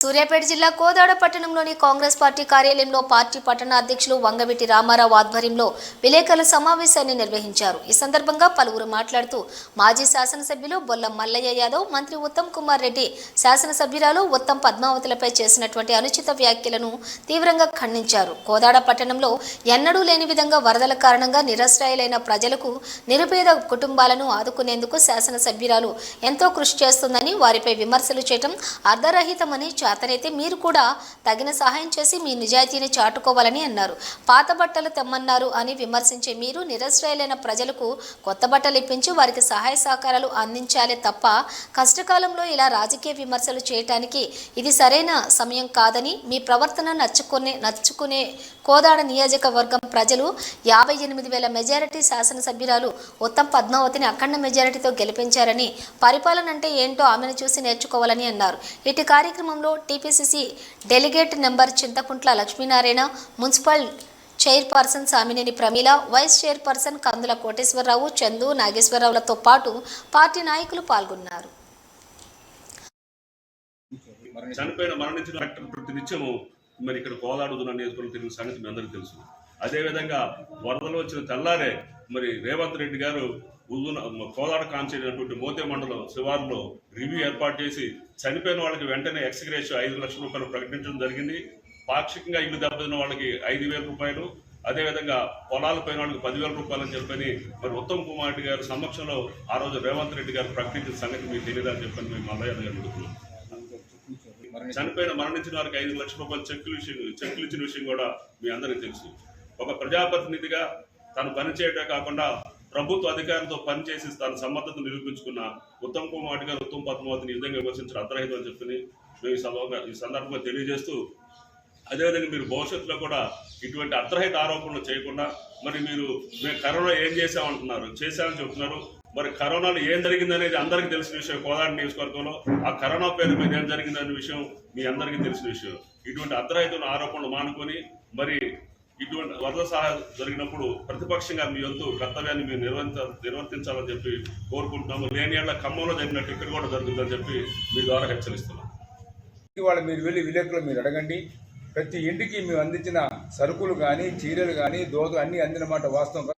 సూర్యాపేట జిల్లా కోదాడ పట్టణంలోని కాంగ్రెస్ పార్టీ కార్యాలయంలో పార్టీ పట్టణ అధ్యక్షులు వంగవీటి రామారావు ఆధ్వర్యంలో విలేకరుల సమావేశాన్ని నిర్వహించారు. ఈ సందర్భంగా పలువురు మాట్లాడుతూ మాజీ శాసనసభ్యులు బొల్ల మల్లయ్య యాదవ్ మంత్రి ఉత్తమ్ కుమార్ రెడ్డి శాసనసభ్యురాలు ఉత్తమ్ పద్మావతులపై చేసినటువంటి అనుచిత వ్యాఖ్యలను తీవ్రంగా ఖండించారు. కోదాడ పట్టణంలో ఎన్నడూ లేని విధంగా వరదల కారణంగా నిరాశ్రయులైన ప్రజలకు నిరుపేద కుటుంబాలను ఆదుకునేందుకు శాసనసభ్యురాలు ఎంతో కృషి చేస్తుందని వారిపై విమర్శలు చేయటం అర్ధరహితమని అతనైతే మీరు కూడా తగిన సహాయం చేసి మీ నిజాయితీని చాటుకోవాలని అన్నారు. పాత బట్టలు తెమ్మన్నారు అని విమర్శించే మీరు నిరాశ్రయలైన ప్రజలకు కొత్త బట్టలు ఇప్పించి వారికి సహాయ సహకారాలు అందించాలే తప్ప కష్టకాలంలో ఇలా రాజకీయ విమర్శలు చేయటానికి ఇది సరైన సమయం కాదని మీ ప్రవర్తన నచ్చుకునే నచ్చుకునే కోదాడ నియోజకవర్గం ప్రజలు యాభై ఎనిమిది వేల మెజారిటీ శాసనసభ్యురాలు ఉత్తమ్ పద్మావతిని అఖండ మెజారిటీతో గెలిపించారని పరిపాలన అంటే ఏంటో ఆమెను చూసి నేర్చుకోవాలని అన్నారు. ఇటు కార్యక్రమంలో TPCC delegate number Chinthakuntla Lakshminarayana municipal chairperson Samineni Pramila vice chairperson Kandula Koteswara Rao Chandu నాగేశ్వరరావులతో పాటు పార్టీ నాయకులు పాల్గొన్నారు. చనిపోయిన మరణించిన డాక్టర్ ప్రతి మరి ఇక్కడ కోలాడుతున్న నియోజకవర్గం తిరిగిన సంగతి మీ అందరికీ తెలుసు. అదేవిధంగా వరదలు వచ్చిన తెల్లారే మరి రేవంత్ రెడ్డి గారు ఉల్లున కోలాడ కాంచేటటువంటి మోతే మండలం శివార్లో రివ్యూ ఏర్పాటు చేసి చనిపోయిన వాళ్ళకి వెంటనే ఎక్స్గ్రేష్ ఐదు లక్షల రూపాయలు ప్రకటించడం జరిగింది. పాక్షికంగా ఇల్లు దెబ్బతిన్న వాళ్ళకి ఐదు వేల రూపాయలు అదేవిధంగా పొలాలు పోయిన వాళ్ళకి పదివేల రూపాయలు అని చెప్పని మరి ఉత్తమ్ కుమార్ రెడ్డి గారి సమక్షంలో ఆ రోజు రేవంత్ రెడ్డి గారు ప్రకటించిన సంగతి మీకు తెలియదని చెప్పని మేము మల్లయ్య గారు అడుగుతున్నాం. చనిపోయిన మరణించిన వారికి ఐదు లక్షల రూపాయలు చెక్కులు విషయం చెక్కులు ఇచ్చిన విషయం కూడా మీ అందరికీ తెలుసు. ఒక ప్రజాప్రతినిధిగా తను పనిచేయటమే కాకుండా ప్రభుత్వ అధికారంతో పనిచేసి తన సమర్థతను నిరూపించుకున్న ఉత్తమ్ కుమార్ గారు ఉత్తమ్ పద్మావతిని ఈ విధంగా విమర్శించడం అర్థరహితం అని చెప్పి మేము ఈ సభగా ఈ సందర్భంగా తెలియజేస్తూ అదేవిధంగా మీరు భవిష్యత్తులో కూడా ఇటువంటి అర్థరహిత ఆరోపణలు చేయకుండా మరి మీరు మేము కరోనా ఏం చేసామంటున్నారు చేశామని చెప్తున్నారు. మరి కరోనాలో ఏం జరిగింది అనేది అందరికీ తెలిసిన విషయం కోదాడ నియోజకవర్గంలో ఆ కరోనా పేరు మీద ఏం జరిగిందనే విషయం మీ అందరికీ తెలిసిన విషయం. ఇటువంటి అర్థరహితుల ఆరోపణలు మానుకొని మరి ఇటువంటి వరద సహాయం జరిగినప్పుడు ప్రతిపక్షంగా మీ వంతు కర్తవ్యాన్ని మీరు నిర్వర్త నిర్వర్తించాలని చెప్పి కోరుకుంటున్నాము. లేని ఏళ్ళ ఖమ్మంలో జరిగినట్టు ఇక్కడ కూడా జరుగుతుందని చెప్పి మీ ద్వారా హెచ్చరిస్తున్నాం. ఇవాళ మీరు వెళ్ళి విలేకరులు మీరు అడగండి. ప్రతి ఇంటికి మేము అందించిన సరుకులు కానీ చీరలు కానీ దోత అన్నీ అందిన మాట వాస్తవం.